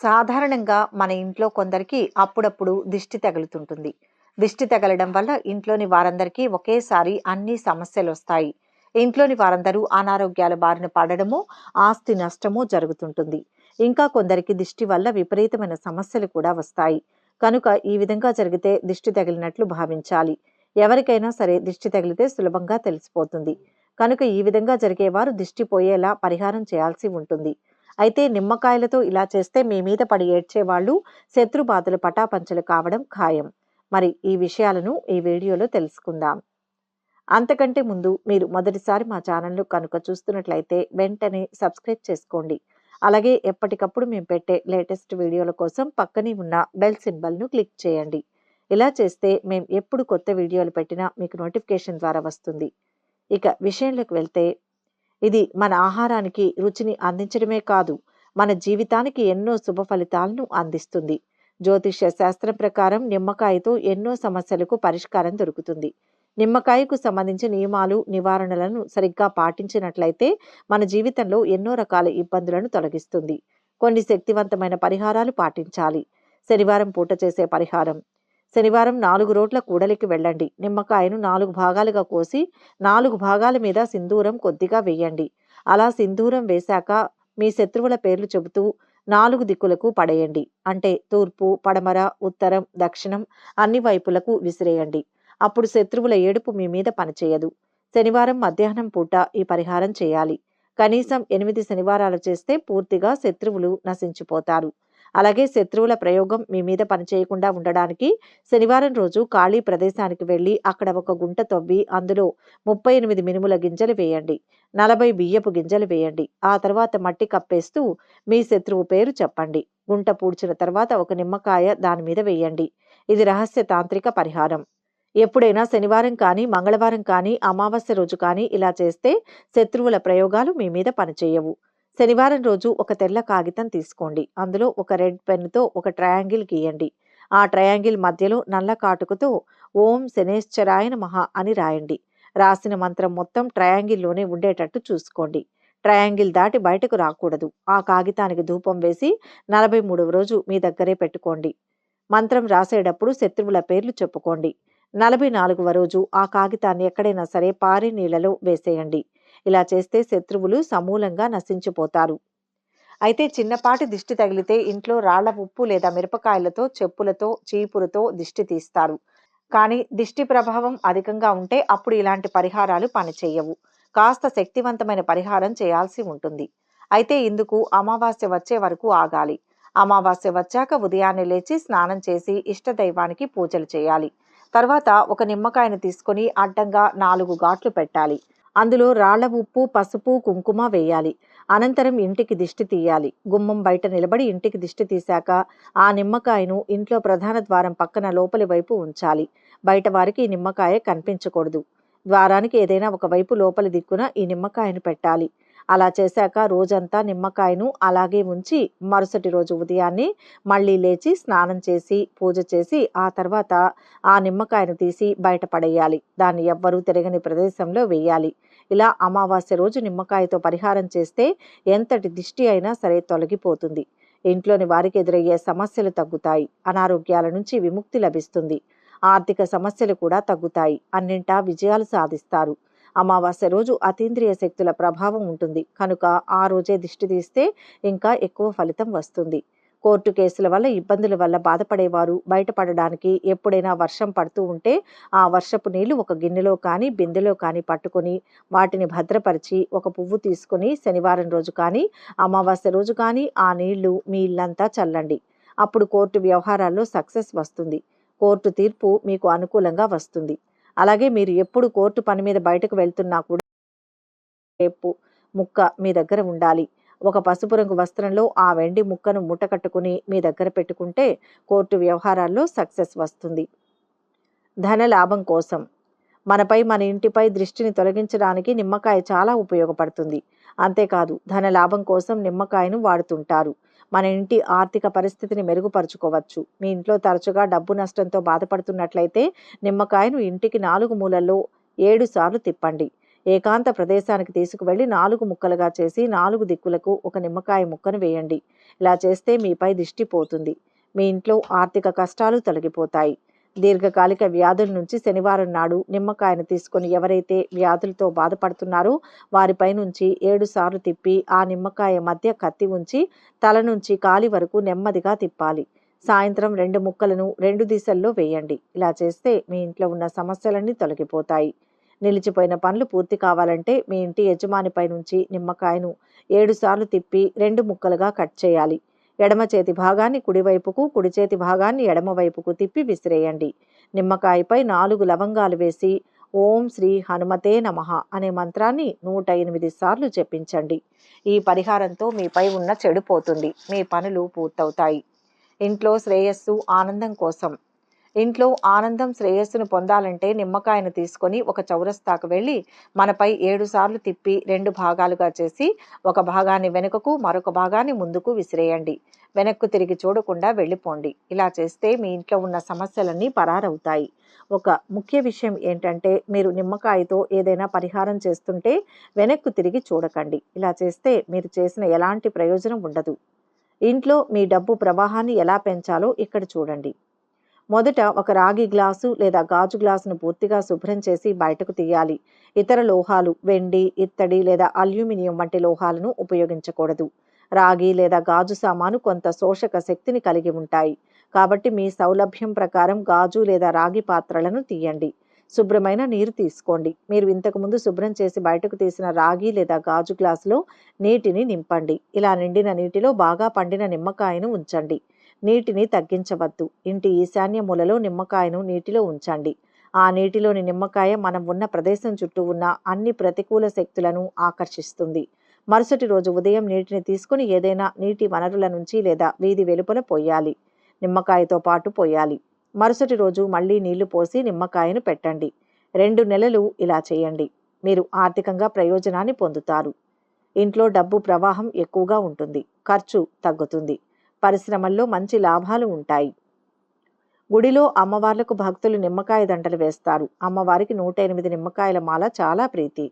సాధారణంగా మన ఇంట్లో కొందరికి అప్పుడప్పుడు దిష్టి తగులుతుంటుంది. దిష్టి తగలడం వల్ల ఇంట్లోని వారందరికీ ఒకేసారి అన్ని సమస్యలు వస్తాయి ఇంట్లోని వారందరూ అనారోగ్యాల బారిన పడడము ఆస్తి నష్టము జరుగుతుంటుంది. ఇంకా కొందరికి దిష్టి వల్ల విపరీతమైన సమస్యలు కూడా వస్తాయి. కనుక ఈ విధంగా జరిగితే దిష్టి తగిలినట్లు భావించాలి. ఎవరికైనా సరే దిష్టి తగిలితే సులభంగా తెలిసిపోతుంది. కనుక ఈ విధంగా జరిగేవారు దిష్టి పోయేలా పరిహారం చేయాల్సి ఉంటుంది. అయితే నిమ్మకాయలతో ఇలా చేస్తే మీ మీద పడి ఏడ్చేవాళ్ళు శత్రు బాధలు పటాపంచలు కావడం ఖాయం. మరి ఈ విషయాలను ఈ వీడియోలో తెలుసుకుందాం. అంతకంటే ముందు మీరు మొదటిసారి మా ఛానల్ను కనుక చూస్తున్నట్లయితే వెంటనే సబ్స్క్రైబ్ చేసుకోండి. అలాగే ఎప్పటికప్పుడు మేము పెట్టే లేటెస్ట్ వీడియోల కోసం పక్కనే ఉన్న బెల్ సింబల్ను క్లిక్ చేయండి. ఇలా చేస్తే మేము ఎప్పుడు కొత్త వీడియోలు పెట్టినా మీకు నోటిఫికేషన్ ద్వారా వస్తుంది. ఇక విషయంలోకి వెళ్తే ఇది మన ఆహారానికి రుచిని అందించడమే కాదు మన జీవితానికి ఎన్నో శుభ ఫలితాలను అందిస్తుంది. జ్యోతిష్య శాస్త్రం ప్రకారం నిమ్మకాయతో ఎన్నో సమస్యలకు పరిష్కారం దొరుకుతుంది. నిమ్మకాయకు సంబంధించిన నియమాలు నివారణలను సరిగ్గా పాటించినట్లయితే మన జీవితంలో ఎన్నో రకాల ఇబ్బందులను తొలగిస్తుంది. కొన్ని శక్తివంతమైన పరిహారాలు పాటించాలి. శనివారం పూట చేసే పరిహారం. శనివారం నాలుగు రోడ్ల కూడలికి వెళ్ళండి. నిమ్మకాయను నాలుగు భాగాలుగా కోసి నాలుగు భాగాల మీద సింధూరం కొద్దిగా వేయండి. అలా సింధూరం వేశాక మీ శత్రువుల పేర్లు చెబుతూ నాలుగు దిక్కులకు పడేయండి. అంటే తూర్పు పడమర ఉత్తరం దక్షిణం అన్ని వైపులకు విసిరేయండి. అప్పుడు శత్రువుల ఏడుపు మీ మీద పనిచేయదు. శనివారం మధ్యాహ్నం పూట ఈ పరిహారం చేయాలి. కనీసం ఎనిమిది శనివారాలు చేస్తే పూర్తిగా శత్రువులు నశించిపోతారు. అలాగే శత్రువుల ప్రయోగం మీ మీద పనిచేయకుండా ఉండడానికి శనివారం రోజు ఖాళీ ప్రదేశానికి వెళ్ళి అక్కడ ఒక గుంట తవ్వి అందులో ముప్పై ఎనిమిది మినుముల గింజలు వేయండి. నలభై బియ్యపు గింజలు వేయండి. ఆ తర్వాత మట్టి కప్పేస్తూ మీ శత్రువు పేరు చెప్పండి. గుంట పూడ్చిన తర్వాత ఒక నిమ్మకాయ దాని మీద వేయండి. ఇది రహస్య తాంత్రిక పరిహారం. ఎప్పుడైనా శనివారం కానీ మంగళవారం కానీ అమావాస్య రోజు కానీ ఇలా చేస్తే శత్రువుల ప్రయోగాలు మీ మీద పనిచేయవు. శనివారం రోజు ఒక తెల్ల కాగితం తీసుకోండి. అందులో ఒక రెడ్ పెన్నుతో ఒక ట్రయాంగిల్ గీయండి. ఆ ట్రయాంగిల్ మధ్యలో నల్ల కాటుకతో ఓం శనేశ్వరాయన మహా అని రాయండి. రాసిన మంత్రం మొత్తం ట్రయాంగిల్లోనే ఉండేటట్టు చూసుకోండి. ట్రయాంగిల్ దాటి బయటకు రాకూడదు. ఆ కాగితానికి ధూపం వేసి నలభై మూడవ రోజు మీ దగ్గరే పెట్టుకోండి. మంత్రం రాసేటప్పుడు శత్రువుల పేర్లు చెప్పుకోండి. నలభై నాలుగవ రోజు ఆ కాగితాన్ని ఎక్కడైనా సరే పారే నీళ్ళలో వేసేయండి. ఇలా చేస్తే శత్రువులు సమూలంగా నశించిపోతారు. అయితే చిన్నపాటి దిష్టి తగిలితే ఇంట్లో రాళ్ళ ఉప్పు లేదా మిరపకాయలతో చెప్పులతో చీపురుతో దిష్టి తీస్తారు. కానీ దిష్టి ప్రభావం అధికంగా ఉంటే అప్పుడు ఇలాంటి పరిహారాలు పనిచేయవు. కాస్త శక్తివంతమైన పరిహారం చేయాల్సి ఉంటుంది. అయితే ఇందుకు అమావాస్య వచ్చే వరకు ఆగాలి. అమావాస్య వచ్చాక ఉదయాన్నే లేచి స్నానం చేసి ఇష్టదైవానికి పూజలు చేయాలి. తర్వాత ఒక నిమ్మకాయను తీసుకొని అడ్డంగా నాలుగు ఘాట్లు పెట్టాలి. అందులో రాళ్ళ ఉప్పు పసుపు కుంకుమ వేయాలి. అనంతరం ఇంటికి దిష్టి తీయాలి. గుమ్మం బయట నిలబడి ఇంటికి దిష్టి తీశాక ఆ నిమ్మకాయను ఇంట్లో ప్రధాన ద్వారం పక్కన లోపలి వైపు ఉంచాలి. బయట వారికి ఈ నిమ్మకాయ కనిపించకూడదు. ద్వారానికి ఏదైనా ఒక వైపు లోపలి దిక్కున ఈ నిమ్మకాయను పెట్టాలి. అలా చేశాక రోజంతా నిమ్మకాయను అలాగే ఉంచి మరుసటి రోజు ఉదయాన్నే మళ్ళీ లేచి స్నానం చేసి పూజ చేసి ఆ తర్వాత ఆ నిమ్మకాయను తీసి బయట పడేయాలి. దాన్ని ఎవ్వరూ తిరగని ప్రదేశంలో వేయాలి. ఇలా అమావాస్య రోజు నిమ్మకాయతో పరిహారం చేస్తే ఎంతటి దిష్టి అయినా సరే తొలగిపోతుంది. ఇంట్లోని వారికి ఎదురయ్యే సమస్యలు తగ్గుతాయి. అనారోగ్యాల నుంచి విముక్తి లభిస్తుంది. ఆర్థిక సమస్యలు కూడా తగ్గుతాయి. అన్నింటా విజయాలు సాధిస్తారు. అమావాస్య రోజు అతీంద్రియ శక్తుల ప్రభావం ఉంటుంది. కనుక ఆ రోజే దిష్టి తీస్తే ఇంకా ఎక్కువ ఫలితం వస్తుంది. కోర్టు కేసుల వల్ల ఇబ్బందుల వల్ల బాధపడేవారు. బయటపడడానికి ఎప్పుడైనా వర్షం పడుతూ ఉంటే ఆ వర్షపు నీళ్ళు ఒక గిన్నెలో కానీ బిందెలో కానీ పట్టుకొని వాటిని భద్రపరిచి ఒక పువ్వు తీసుకొని శనివారం రోజు కానీ అమావాస్య రోజు కానీ ఆ నీళ్ళు మీ ఇల్లంతా చల్లండి. అప్పుడు కోర్టు వ్యవహారాల్లో సక్సెస్ వస్తుంది. కోర్టు తీర్పు మీకు అనుకూలంగా వస్తుంది. అలాగే మీరు ఎప్పుడు కోర్టు పని మీద బయటకు వెళ్తున్నా కూడా రేపు ముక్క మీ దగ్గర ఉండాలి. ఒక పసుపు రంగు వస్త్రంలో ఆ వెండి ముక్కను మూట కట్టుకుని మీ దగ్గర పెట్టుకుంటే కోర్టు వ్యవహారాల్లో సక్సెస్ వస్తుంది. ధన లాభం కోసం. మనపై మన ఇంటిపై దృష్టిని తొలగించడానికి నిమ్మకాయ చాలా ఉపయోగపడుతుంది. అంతేకాదు ధన లాభం కోసం నిమ్మకాయను వాడుతుంటారు. మన ఇంటి ఆర్థిక పరిస్థితిని మెరుగుపరుచుకోవచ్చు. మీ ఇంట్లో తరచుగా డబ్బు నష్టంతో బాధపడుతున్నట్లయితే నిమ్మకాయను ఇంటికి నాలుగు మూలల్లో ఏడు సార్లు తిప్పండి. ఏకాంత ప్రదేశానికి తీసుకువెళ్ళి నాలుగు ముక్కలుగా చేసి నాలుగు దిక్కులకు ఒక నిమ్మకాయ ముక్కను వేయండి. ఇలా చేస్తే మీపై దిష్టి పోతుంది. మీ ఇంట్లో ఆర్థిక కష్టాలు తొలగిపోతాయి. దీర్ఘకాలిక వ్యాధుల నుంచి శనివారం నాడు నిమ్మకాయను తీసుకొని ఎవరైతే వ్యాధులతో బాధపడుతున్నారో వారిపై నుంచి ఏడు సార్లు తిప్పి ఆ నిమ్మకాయ మధ్య కత్తి ఉంచి తల నుంచి కాలి వరకు నెమ్మదిగా తిప్పాలి. సాయంత్రం రెండు ముక్కలను రెండు దిశల్లో వేయండి. ఇలా చేస్తే మీ ఇంట్లో ఉన్న సమస్యలన్నీ తొలగిపోతాయి. నిలిచిపోయిన పనులు పూర్తి కావాలంటే మీ ఇంటి యజమానిపై నుంచి నిమ్మకాయను ఏడుసార్లు తిప్పి రెండు ముక్కలుగా కట్ చేయాలి. ఎడమ చేతి భాగాన్ని కుడివైపుకు కుడి చేతి భాగాన్ని ఎడమవైపుకు తిప్పి విసిరేయండి. నిమ్మకాయపై నాలుగు లవంగాలు వేసి ఓం శ్రీ హనుమతే నమః అనే మంత్రాన్ని నూట ఎనిమిది సార్లు జపించండి. ఈ పరిహారంతో మీపై ఉన్న చెడు పోతుంది. మీ పనులు పూర్తవుతాయి. ఇంట్లో శ్రేయస్సు ఆనందం కోసం ఇంట్లో ఆనందం శ్రేయస్సును పొందాలంటే నిమ్మకాయను తీసుకొని ఒక చౌరస్తాకు వెళ్ళి మనపై ఏడు సార్లు తిప్పి రెండు భాగాలుగా చేసి ఒక భాగాన్ని వెనుకకు మరొక భాగాన్ని ముందుకు విసిరేయండి. వెనక్కు తిరిగి చూడకుండా వెళ్ళిపోండి. ఇలా చేస్తే మీ ఇంట్లో ఉన్న సమస్యలన్నీ పరారవుతాయి. ఒక ముఖ్య విషయం ఏంటంటే మీరు నిమ్మకాయతో ఏదైనా పరిహారం చేస్తుంటే వెనక్కు తిరిగి చూడకండి. ఇలా చేస్తే మీరు చేసిన ఎలాంటి ప్రయోజనం ఉండదు. ఇంట్లో మీ డబ్బు ప్రవాహాన్ని ఎలా పెంచాలో ఇక్కడ చూడండి. మొదట ఒక రాగి గ్లాసు లేదా గాజు గ్లాసును పూర్తిగా శుభ్రం చేసి బయటకు తీయాలి. ఇతర లోహాలు వెండి ఇత్తడి లేదా అల్యూమినియం వంటి లోహాలను ఉపయోగించకూడదు. రాగి లేదా గాజు సామాను కొంత శోషక శక్తిని కలిగి ఉంటాయి. కాబట్టి మీ సౌలభ్యం ప్రకారం గాజు లేదా రాగి పాత్రలను తీయండి. శుభ్రమైన నీరు తీసుకోండి. మీరు ఇంతకుముందు శుభ్రం చేసి బయటకు తీసిన రాగి లేదా గాజు గ్లాసులో నీటిని నింపండి. ఇలా నిండిన నీటిలో బాగా పండిన నిమ్మకాయను ఉంచండి. నీటిని తగ్గించవద్దు. ఇంటి ఈశాన్య మూలలో నిమ్మకాయను నీటిలో ఉంచండి. ఆ నీటిలోని నిమ్మకాయ మనం ఉన్న ప్రదేశం చుట్టూ ఉన్న అన్ని ప్రతికూల శక్తులను ఆకర్షిస్తుంది. మరుసటి రోజు ఉదయం నీటిని తీసుకుని ఏదైనా నీటి వనరుల నుంచి లేదా వీధి వెలుపల పోయాలి. నిమ్మకాయతో పాటు పోయాలి. మరుసటి రోజు మళ్ళీ నీళ్ళు పోసి నిమ్మకాయను పెట్టండి. రెండు నెలలు ఇలా చేయండి. మీరు ఆర్థికంగా ప్రయోజనాన్ని పొందుతారు. ఇంట్లో డబ్బు ప్రవాహం ఎక్కువగా ఉంటుంది. ఖర్చు తగ్గుతుంది. పరిశ్రమల్లో మంచి లాభాలు ఉంటాయి. గుడిలో అమ్మవార్లకు భక్తులు నిమ్మకాయ దండలు వేస్తారు. అమ్మవారికి నూట ఎనిమిది నిమ్మకాయల మాల చాలా ప్రీతి.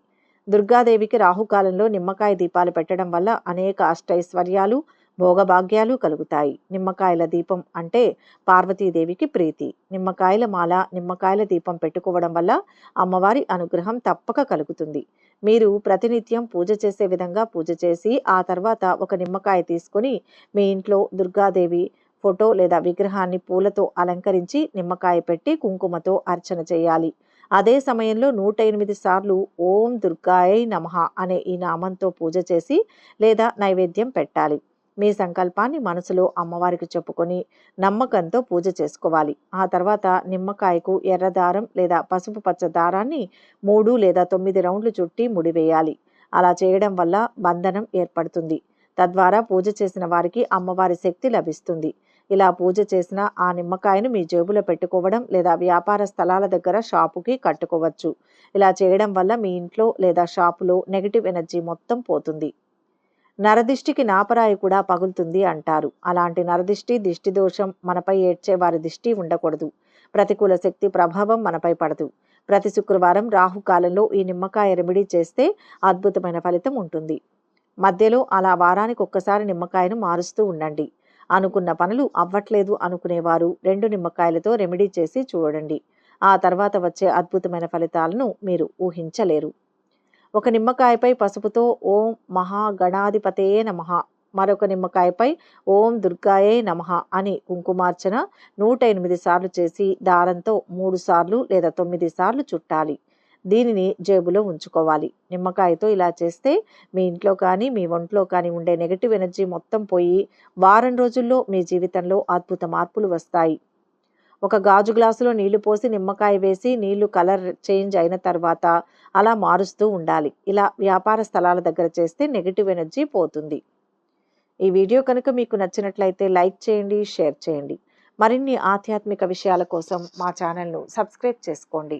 దుర్గాదేవికి రాహుకాలంలో నిమ్మకాయ దీపాలు పెట్టడం వల్ల అనేక అష్టైశ్వర్యాలు భోగభాగ్యాలు కలుగుతాయి. నిమ్మకాయల దీపం అంటే పార్వతీదేవికి ప్రీతి. నిమ్మకాయల మాల నిమ్మకాయల దీపం పెట్టుకోవడం వల్ల అమ్మవారి అనుగ్రహం తప్పక కలుగుతుంది. మీరు ప్రతినిత్యం పూజ చేసే విధంగా పూజ చేసి ఆ తర్వాత ఒక నిమ్మకాయ తీసుకొని మీ ఇంట్లో దుర్గాదేవి ఫోటో లేదా విగ్రహాన్ని పూలతో అలంకరించి నిమ్మకాయ పెట్టి కుంకుమతో అర్చన చేయాలి. అదే సమయంలో నూట ఎనిమిది సార్లు ఓం దుర్గాయ నమః అనే ఈ నామంతో పూజ చేసి లేదా నైవేద్యం పెట్టాలి. మీ సంకల్పాన్ని మనసులో అమ్మవారికి చెప్పుకొని నమ్మకంతో పూజ చేసుకోవాలి. ఆ తర్వాత నిమ్మకాయకు ఎర్ర దారం లేదా పసుపు పచ్చ దారాన్ని మూడు లేదా తొమ్మిది రౌండ్లు చుట్టి ముడివేయాలి అలా చేయడం వల్ల బంధనం ఏర్పడుతుంది. తద్వారా పూజ చేసిన వారికి అమ్మవారి శక్తి లభిస్తుంది. ఇలా పూజ చేసిన ఆ నిమ్మకాయను మీ జేబులో పెట్టుకోవడం లేదా వ్యాపార స్థలాల దగ్గర షాపుకి కట్టుకోవచ్చు. ఇలా చేయడం వల్ల మీ ఇంట్లో లేదా షాపులో నెగిటివ్ ఎనర్జీ మొత్తం పోతుంది. నరదిష్టికి నాపరాయి కూడా పగులుతుంది అంటారు. అలాంటి నరదిష్టి దిష్టి దోషం మనపై ఏడ్చే వారి దిష్టి ఉండకూడదు. ప్రతికూల శక్తి ప్రభావం మనపై పడదు. ప్రతి శుక్రవారం రాహుకాలంలో ఈ నిమ్మకాయ రెమెడీ చేస్తే అద్భుతమైన ఫలితం ఉంటుంది. మధ్యలో అలా వారానికి ఒక్కసారి నిమ్మకాయను మారుస్తూ ఉండండి. అనుకున్న పనులు అవ్వట్లేదు అనుకునేవారు రెండు నిమ్మకాయలతో రెమెడీ చేసి చూడండి. ఆ తర్వాత వచ్చే అద్భుతమైన ఫలితాలను మీరు ఊహించలేరు. ఒక నిమ్మకాయపై పసుపుతో ఓం మహాగణాధిపతే నమః. మరొక నిమ్మకాయపై ఓం దుర్గాయే నమః అని కుంకుమార్చన నూట ఎనిమిది సార్లు చేసి దారంతో మూడు సార్లు లేదా తొమ్మిది సార్లు చుట్టాలి. దీనిని జేబులో ఉంచుకోవాలి. నిమ్మకాయతో ఇలా చేస్తే మీ ఇంట్లో కానీ మీ ఒంట్లో కానీ ఉండే నెగటివ్ ఎనర్జీ మొత్తం పోయి వారం రోజుల్లో మీ జీవితంలో అద్భుత మార్పులు వస్తాయి. ఒక గాజు గ్లాసులో నీళ్ళు పోసి నిమ్మకాయ వేసి నీళ్ళు కలర్ చేంజ్ అయిన తర్వాత అలా మారుస్తూ ఉండాలి. ఇలా వ్యాపార స్థలాల దగ్గర చేస్తే నెగిటివ్ ఎనర్జీ పోతుంది. ఈ వీడియో కనుక మీకు నచ్చినట్లయితే లైక్ చేయండి షేర్ చేయండి. మరిన్ని ఆధ్యాత్మిక విషయాల కోసం మా ఛానల్ను సబ్స్క్రైబ్ చేసుకోండి.